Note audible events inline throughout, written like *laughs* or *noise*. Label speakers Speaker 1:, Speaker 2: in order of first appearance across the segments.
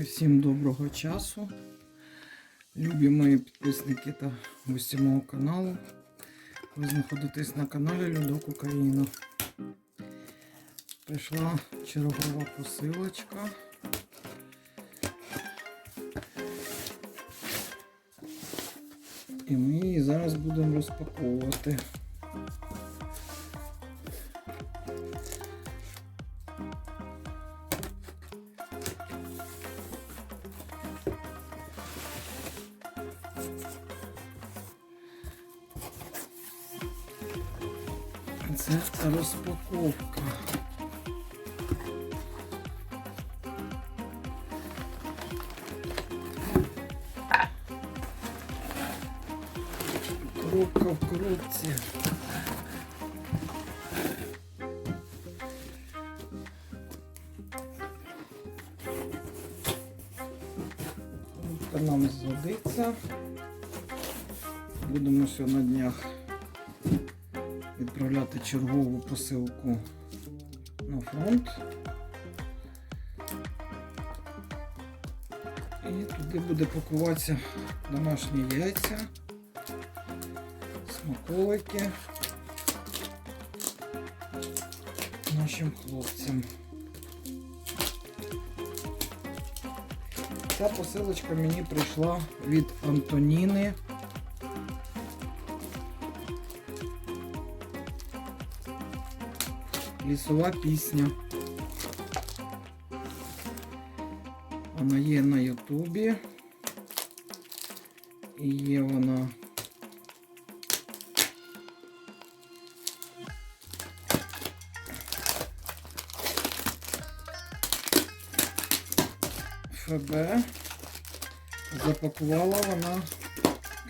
Speaker 1: Всім доброго часу. Любі мої підписники та гості мого каналу. Ви знаходитесь на каналі Людок Україна. Прийшла чергова посилочка. І ми її зараз будемо розпаковувати. Коробка в коробці. Коробка нам згодиться. Будемо все на днях відправляти чергову посилку на фронт. І туди буде пакуватися домашні яйця, смаколики нашим хлопцям. Ця посилочка мені прийшла від Антоніни. Лісова пісня. Вона є на Ютубі. І є вона. ФБ. Запакувала вона,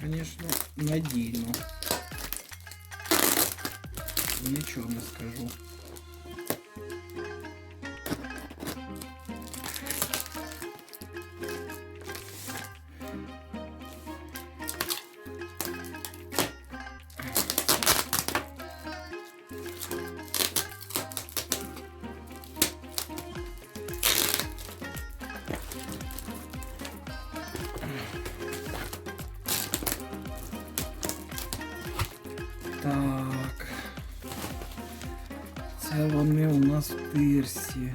Speaker 1: звісно, надійно. Нічого не скажу. Тирсі.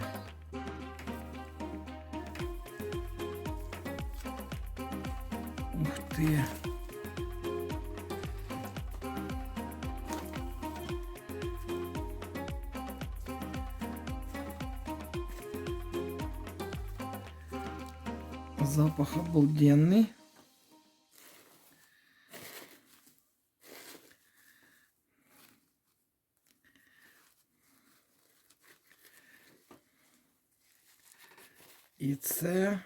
Speaker 1: Ух ти. Запах обалденный. І це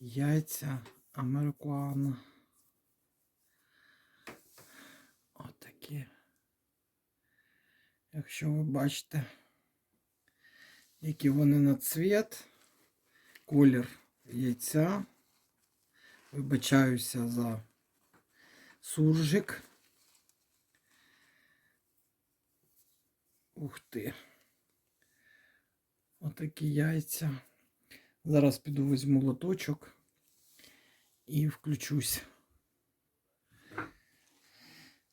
Speaker 1: яйця американо. Отакі. Якщо ви бачите, які вони на цвіт, колір яйця. Вибачаюся за суржик. Ух ти. Отакі яйця. Зараз піду візьму лоточок і включусь.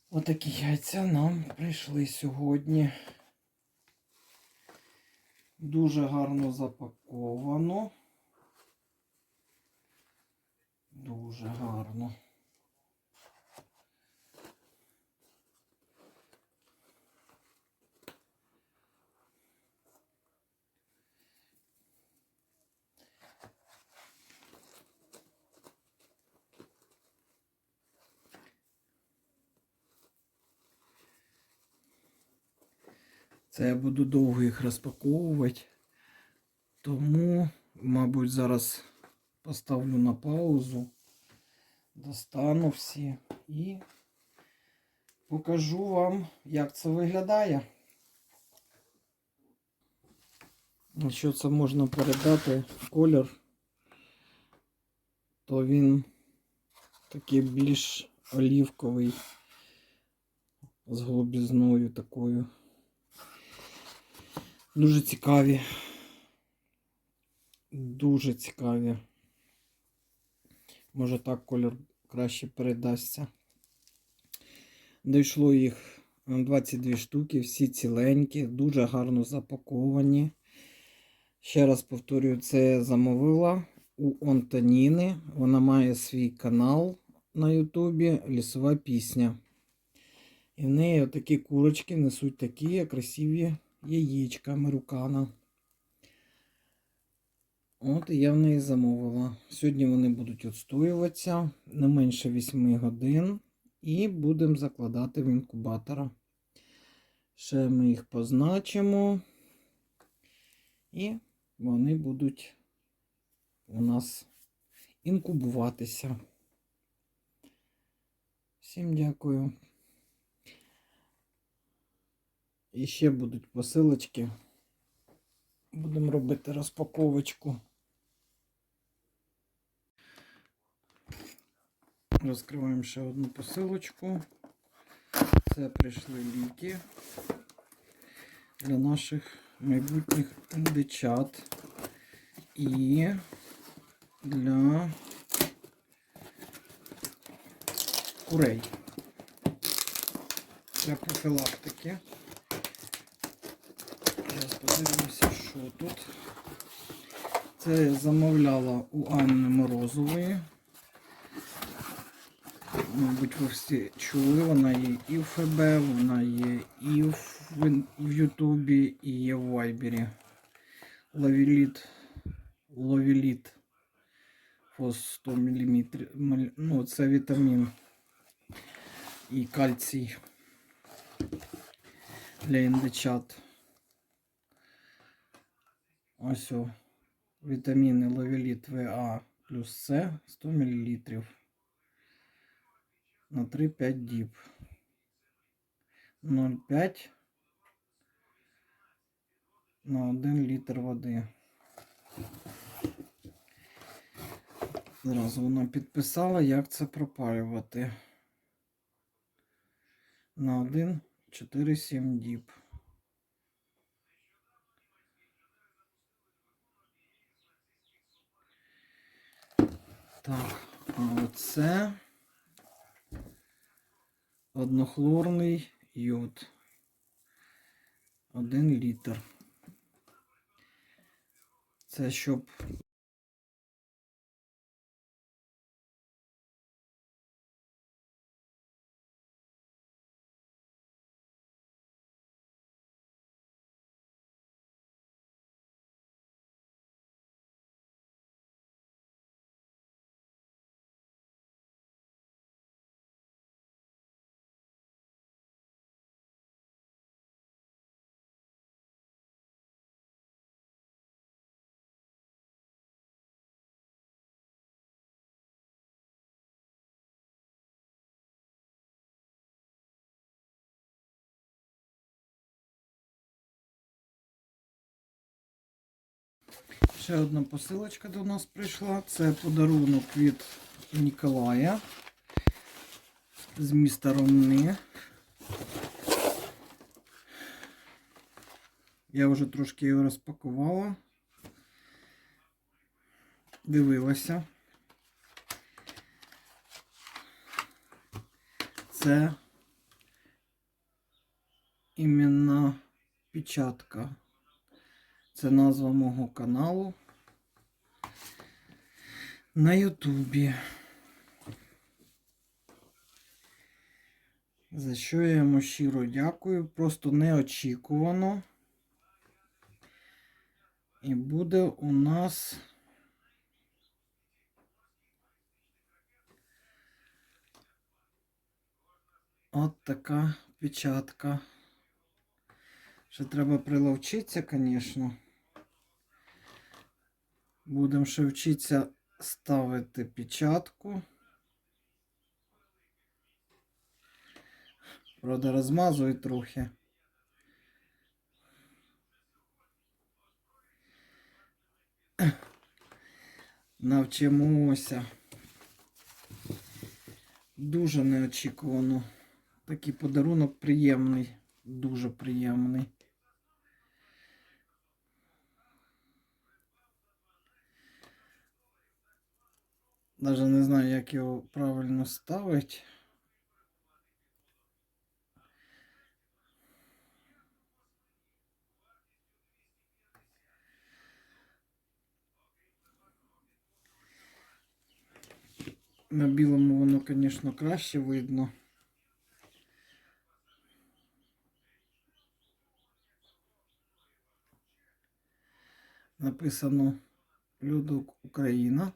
Speaker 1: Отакі яйця нам прийшли сьогодні. Дуже гарно запаковано. Дуже гарно. Це я буду довго їх розпаковувати. Тому, мабуть, зараз поставлю на паузу, достану всі і покажу вам, як це виглядає. Якщо це можна передати в колір, то він такий більш олівковий з голубізною такою. Дуже цікаві. Дуже цікаві. Може так кольор краще передасться. Дійшло їх е, 22 штуки, всі ціленькі, дуже гарно запаковані. Ще раз повторюю, це я замовила у Антоніни. Вона має свій канал на Ютубі Лісова пісня. І в неї отакі курочки несуть такі красиві яєчка Мерукана. От і я в неї замовила. Сьогодні вони будуть відстоюватися не менше 8 годин. І будемо закладати в інкубатора. Ще ми їх позначимо. І вони будуть у нас інкубуватися. Всім дякую. І ще будуть посилочки. Будемо робити розпаковочку. Розкриваємо ще одну посилочку. Це прийшли ліки для наших майбутніх індичат і для курей. Для профілактики. Подивимося, що тут. Це я замовляла у Анни Морозової. Мабуть, ви всі чули, вона є і в ФБ, вона є і в, в Ютубі, і є в Вайбері. Лавіліт, ловіліт фос 100 мм. Ну, це вітамін і кальцій для індичат. Ось о, вітаміни ловіліт ВА плюс С 100 мл на 3-5 діб. 0,5 на 1 літр води. Зразу вона підписала, як це пропалювати. На 1, 4, 7 діб. Так, оце однохлорний йод. Один літр. Це щоб Ще одна посилочка до нас прийшла. Це подарунок від Ніколая з міста Ромни. Я вже трошки його розпакувала. Дивилася. Це іменно печатка. Це назва мого каналу на Ютубі. За що я йому щиро дякую. Просто неочікувано. І буде у нас от така печатка. Ще треба приловчитися, звісно. Будемо ще вчитися ставити печатку. Правда, розмазую трохи. Навчимося. Дуже неочікувано. Такий подарунок приємний, дуже приємний. Навіть не знаю, як його правильно ставити. На білому воно, звісно, краще видно. Написано Людок Україна.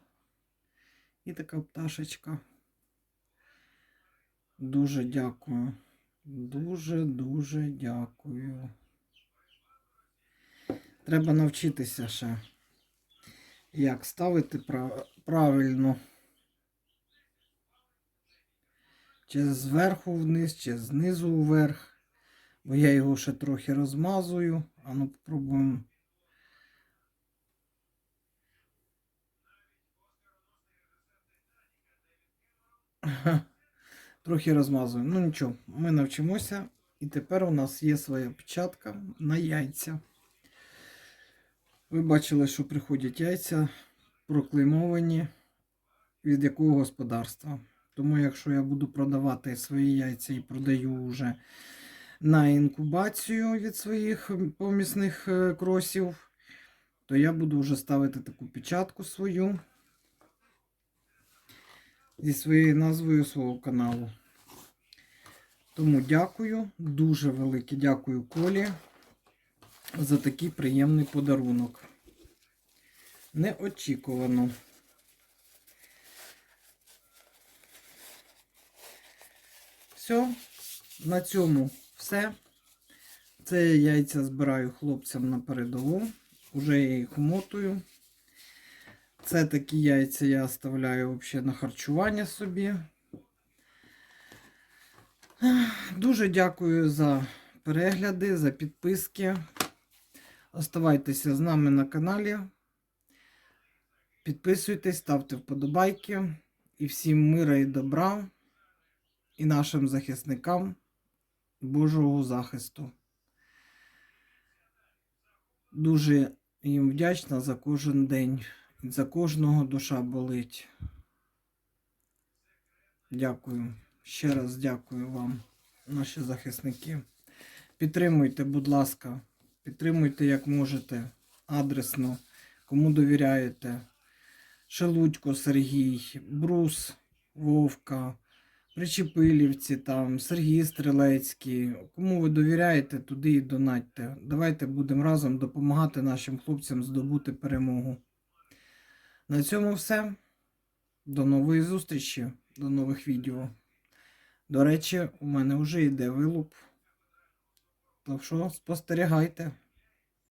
Speaker 1: І така пташечка. Дуже дякую. Дуже-дуже дякую. Треба навчитися ще, як ставити правильно. Чи зверху вниз, чи знизу вверх. Бо я його ще трохи розмазую. А ну попробуємо. *laughs* Трохи розмазую. Ну нічого, ми навчимося. І тепер у нас є своя печатка на яйця. Ви бачили, що приходять яйця проклеймовані від якого господарства. Тому, якщо я буду продавати свої яйця і продаю вже на інкубацію від своїх помісних е, кросів, то я буду вже ставити таку печатку свою зі своєю назвою свого каналу. Тому дякую, дуже велике дякую Колі за такий приємний подарунок. Неочікувано. Все, на цьому все. Це яйця збираю хлопцям на передову. Уже я їх мотую. Це такі яйця я оставляю взагалі на харчування собі. Дуже дякую за перегляди, за підписки. Оставайтеся з нами на каналі. Підписуйтесь, ставте вподобайки. І всім мира і добра. І нашим захисникам Божого захисту. Дуже їм вдячна за кожен день. За кожного душа болить. Дякую. Ще раз дякую вам, наші захисники. Підтримуйте, будь ласка, підтримуйте як можете, адресно, кому довіряєте. Шелудько Сергій, Брус, Вовка, Причепилівці, там, Сергій Стрелецький. Кому ви довіряєте, туди і донатьте. Давайте будемо разом допомагати нашим хлопцям здобути перемогу. На цьому все. До нової зустрічі, до нових відео. До речі, у мене вже йде вилуп. Так що спостерігайте.